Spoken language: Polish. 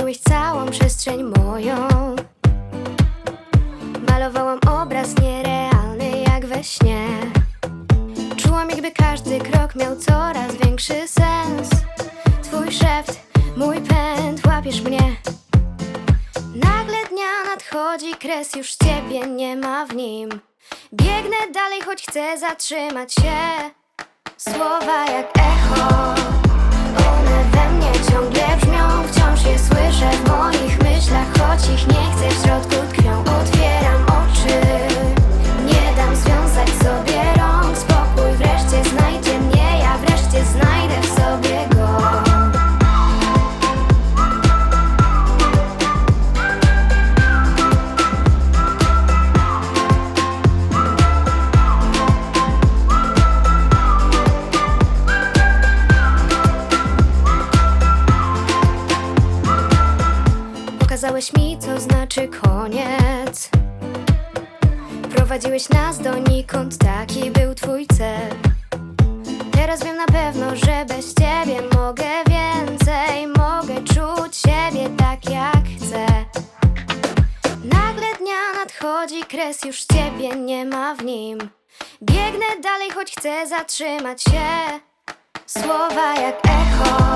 zapełniłeś całą przestrzeń moją. Malowałam obraz nierealny jak we śnie. Czułam jakby każdy krok miał coraz większy sens. Twój szept, mój pęd, łapiesz mnie. Nagle dnia nadchodzi, kres już ciebie nie ma w nim. Biegnę dalej, choć chcę zatrzymać się. Słowa jak echo. Pokazałeś mi, co znaczy koniec. Prowadziłeś nas donikąd, taki był twój cel. Teraz wiem na pewno, że bez ciebie mogę więcej. Mogę czuć siebie tak, jak chcę. Nagle dnia nadchodzi kres, już ciebie nie ma w nim. Biegnę dalej, choć chcę zatrzymać się. Słowa jak echo.